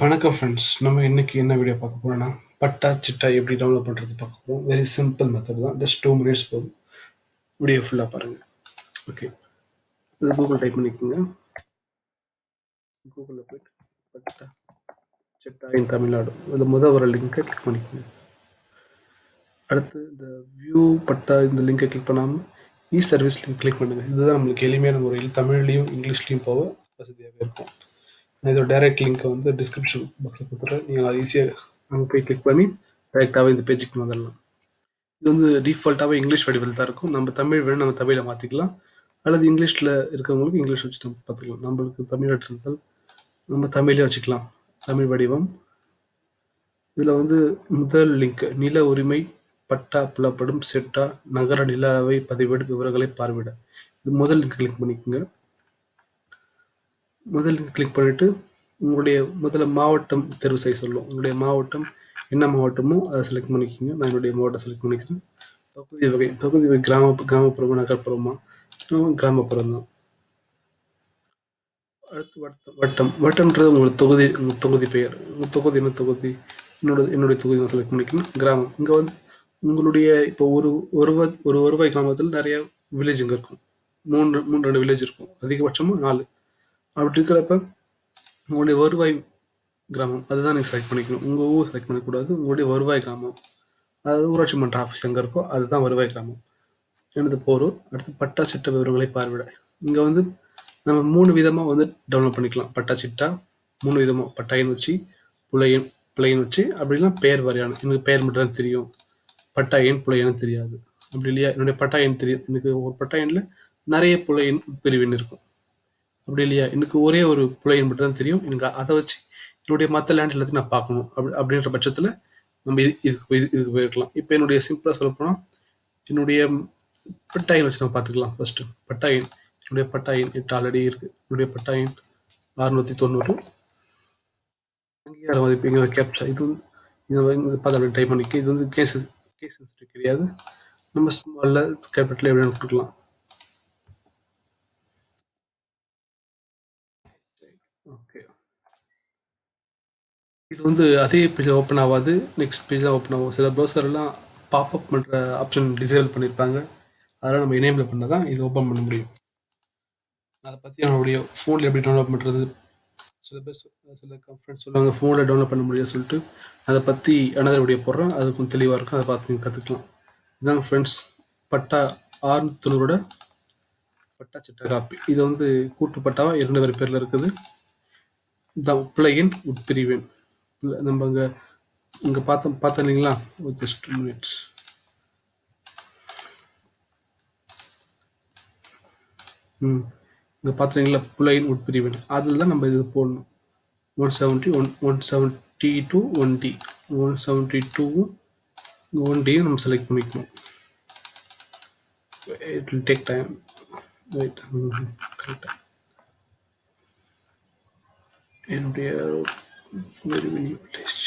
வணக்கம் ஃப்ரெண்ட்ஸ் நம்ம இன்னைக்கு என்ன வீடியோ பார்க்க போறோம்னா பட்டா சிட்டா எப்படி டவுன்லோட் பண்ணுறது பார்க்க போகிறோம் வெரி சிம்பிள் மெத்தட் தான். ஜஸ்ட் டூ மினிட்ஸ் போதும். வீடியோ ஃபுல்லாக பாருங்கள் ஓகே இது கூகுள் டைப் பண்ணிக்கோங்க. கூகுளில் போய்ட்டு பட்டா சிட்டா இன் தமிழ்நாடு. இதில் முதல் வர லிங்கை கிளிக் பண்ணிக்கோங்க. அடுத்து இந்த வியூ பட்டா இந்த லிங்கை கிளிக் பண்ணாமல் இ சர்வீஸ் லிங்க் கிளிக் பண்ணுங்கள் இதுதான் நம்மளுக்கு எளிமையான முறையில் தமிழ்லையும் இங்கிலீஷ்லையும் போக வசதியாக இருக்கும். நான் இதோட டைரக்ட் லிங்க்கை வந்து டிஸ்கிரிப்ஷன் பாக்ஸில் கொடுத்துட்றேன். நீங்கள் அதை ஈஸியாக அங்கே போய் கிளிக் பண்ணி டைரெக்டாகவே இந்த பேஜுக்கு வந்துடலாம். இது வந்து டிஃபால்ட்டாகவே இங்கிலீஷ் வடிவில் தான் இருக்கும். நம்ம தமிழ் வேணும் நம்ம தமிழை மாற்றிக்கலாம் அல்லது இங்கிலீஷில் இருக்கிறவங்களுக்கு இங்கிலீஷ் வச்சு நம்ம பார்த்துக்கலாம். நம்மளுக்கு தமிழ் இருந்தால் நம்ம தமிழே வச்சுக்கலாம். தமிழ் வடிவம். இதில் வந்து முதல் லிங்க் நில உரிமை பட்டா புலப்படும் செட்டா நகர நிலாவை பதிவேடு விவரங்களை பார்வையிட. இது முதல் லிங்க் கிளிக் பண்ணிக்கோங்க. முதல் கிளிக் பண்ணிவிட்டு உங்களுடைய முதல்ல மாவட்டம் தேர்வு செய்ய சொல்லும். உங்களுடைய மாவட்டம் என்ன மாவட்டமோ அதை செலக்ட் பண்ணிக்கோங்க. நான் என்னுடைய மாவட்டம் செலக்ட் பண்ணிக்கிறேன். பகுதி வகை பகுதி வகை கிராம கிராமப்புறமா நகர்ப்புறமா? கிராமப்புறம் தான். அடுத்து வட்டம் வட்டம். வட்டம்ன்றது உங்களுக்கு தொகுதி உங்கள் தொகுதி பெயர். உங்கள் தொகுதி என்ன தொகுதி? என்னோட என்னுடைய தொகுதி நான் செலக்ட் பண்ணிக்கணும் கிராமம். இங்கே வந்து உங்களுடைய இப்போ ஒரு ஒரு ஒரு வருவாய் கிராமத்தில் நிறைய வில்லேஜுங்க இருக்கும். மூன்று மூன்று ரெண்டு வில்லேஜ் இருக்கும். அதிகபட்சமாக நாலு. அப்படி இருக்கிறப்ப உங்களுடைய வருவாய் கிராமம் அதுதான் நீங்கள் செலக்ட் பண்ணிக்கணும். உங்கள் ஊர் செலக்ட் பண்ணக்கூடாது உங்களுடைய வருவாய் கிராமம். அதாவது ஊராட்சி மன்ற ஆஃபீஸ் எங்கே இருக்கோ அதுதான் வருவாய் கிராமம். எனது போரூர் அடுத்து பட்டா சிட்ட விவரங்களை பார்வையிட. இங்கே வந்து நம்ம மூணு விதமாக வந்து டவுன்லோட் பண்ணிக்கலாம். பட்டா சிட்டா மூணு விதமாக பட்டாயின் வச்சு புலையன் புலையன் வச்சு அப்படிலாம் பெயர் வரையான எனக்கு பெயர் மட்டும் தான் தெரியும். பட்டா எண் புலையன்னு தெரியாது. அப்படி இல்லையா? என்னுடைய பட்டா எண் தெரியும். எனக்கு ஒரு பட்டா எண்ணில் நிறைய புலையன் பிரிவின் இருக்கும். அப்படி இல்லையா? எனக்கு ஒரே ஒரு புலையன் மட்டும் தான் தெரியும். எனக்கு அதை வச்சு என்னுடைய மற்ற லேண்ட் எல்லாத்தையும் நான் பார்க்கணும். அப்படி அப்படின்ற பட்சத்தில் நம்ம இது இதுக்கு இது இதுக்கு போயிருக்கலாம். இப்போ என்னுடைய சிம்பிளாக சொல்லப்போனால் என்னுடைய பட்டாயின் வச்சு நம்ம பார்த்துக்கலாம் ஃபஸ்ட்டு பட்டாயின் என்னுடைய பட்டாயின் எட்டு ஆல்ரெடி இருக்குது என்னுடைய பட்டாயின் அறுநூற்றி தொண்ணூறு. அங்கீகாரம் மதிப்பு எங்கே கேப்சா இது வந்து இதை பார்த்து அப்படி டைப் பண்ணிக்க. இது வந்து கேஸ் கேஸ் சென்சிட்டிவ் கிடையாது. நம்ம ஸ்மாலில் கேபிட்டல் எப்படி கொடுக்கலாம். ஓகே இது வந்து அதே பேஜ் ஓப்பன் ஆகாது. நெக்ஸ்ட் பேஜ் தான் ஓப்பன் ஆகும். சில ப்ரௌசர்லாம் பாப்அப் பண்ணுற ஆப்ஷன் டிசேபிள் பண்ணியிருப்பாங்க அதெல்லாம் நம்ம எனேபிள் பண்ணால் தான் இது ஓப்பன் பண்ண முடியும். அதை பற்றி நம்மளுடைய ஃபோனில் எப்படி டவுன்லோட் பண்ணுறது சில பேர் சில ஃப்ரெண்ட்ஸ் சொல்லுவாங்க ஃபோனில் டவுன்லோட் பண்ண முடியாது சொல்லிட்டு. அதை பற்றி அனதர் வீடியோ போடுறேன். அது கொஞ்சம் தெளிவாக இருக்கும். அதை பார்த்து நீங்கள் கற்றுக்கலாம் இதாங்க ஃப்ரெண்ட்ஸ் பட்டா ஆறு தொண்ணூறோட பட்டா சிட்ட காப்பி இது வந்து கூட்டு பட்டாவாக இரண்டு பேர் பேரில் இருக்குது. த பிள்ளையின் உட்பிரிவேன். நம்ம அங்கே இங்கே பார்த்தோம் பார்த்தோம் இல்லைங்களா? ஜஸ்ட் மினிட்ஸ் ம். இங்கே பார்த்துருங்களா புலையின் உட்பிரிவேன். அதில் தான் நம்ம இது போடணும். One seventy one one seventy two one T one seventy டூவும் ஒன் டியும் நம்ம செலக்ட் பண்ணிக்கணும். It will take time right கரெக்டாக என்னுடைய வெரி வெரி பிளேஸ்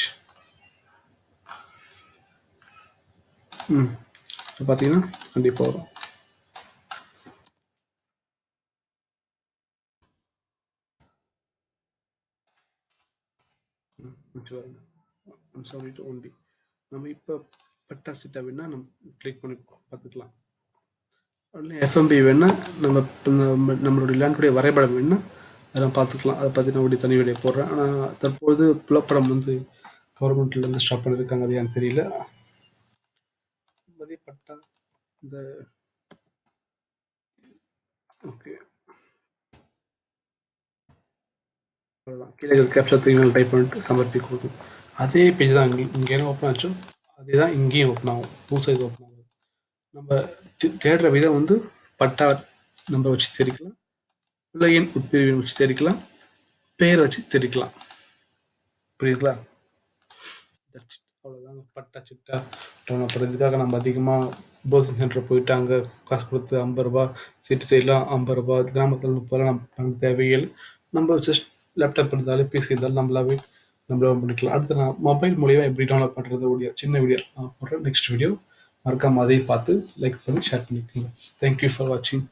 ம் இப்போ பார்த்தீங்கன்னா கண்டிப்பாக வரும் ஒன் செவன்டி டூ ஒன்டி நம்ம இப்போ பட்டா சிட்டா வேணால் நம்ம கிளிக் பண்ணி பார்த்துக்கலாம் எஃப்எம்பி வேணால் நம்ம நம்மளுடைய லேண்டுடைய வரைபடம் வேணால் அதெல்லாம் பார்த்துக்கலாம். அதை பற்றி நான் தனி வீடியோ போடுறேன். ஆனால் தற்போது புலப்படம் வந்து கவர்மெண்ட்லேருந்து ஸ்டாப் பண்ணியிருக்காங்க அது ஏன்னு தெரியல. மதிப்பட்டா இந்த ஓகே. கீழே கேப்சர் தீவிர டைப் பண்ணிட்டு சமர்ப்பி கொடுக்கும் அதே பேஜ் தான் இங்கே இங்கே என்ன ஓப்பன் ஆச்சோ? அதே தான் இங்கேயும் ஓப்பன் ஆகும். புதுசாக இது ஓப்பன் ஆகும். நம்ம தேடுற விதம் வந்து பட்டா நம்பர் வச்சு தெரிக்கலாம். பிள்ளையின் உட்பிரிவின் வச்சு தெரிக்கலாம். பெயர் வச்சு தெரிக்கலாம். புரியுதுங்களா? அவ்வளோதாங்க பட்டா சிட்டா அப்புறம் இதுக்காக நம்ம அதிகமாக போசிங் சென்டர் போயிட்டு அங்கே காசு கொடுத்து ஐம்பது ரூபா சிட்டி சைட்லாம் ஐம்பது ரூபா கிராமத்தில் முப்பது ரூபா நம்ம பண்ண தேவைகள். நம்ம ஜஸ்ட் லேப்டாப் இருந்தாலும் பிசி இருந்தாலும் நம்மளாவே நம்மளாவே பண்ணிக்கலாம். அடுத்து நான் மொபைல் மூலியமாக எப்படி டவுன்லோட் பண்ணுறது வீடியோ சின்ன வீடியோ நான் போடுறேன். நெக்ஸ்ட் வீடியோ மறக்காமல் அதையும் பார்த்து லைக் பண்ணி ஷேர் பண்ணிக்கோங்க. தேங்க்யூ ஃபார் வாட்சிங்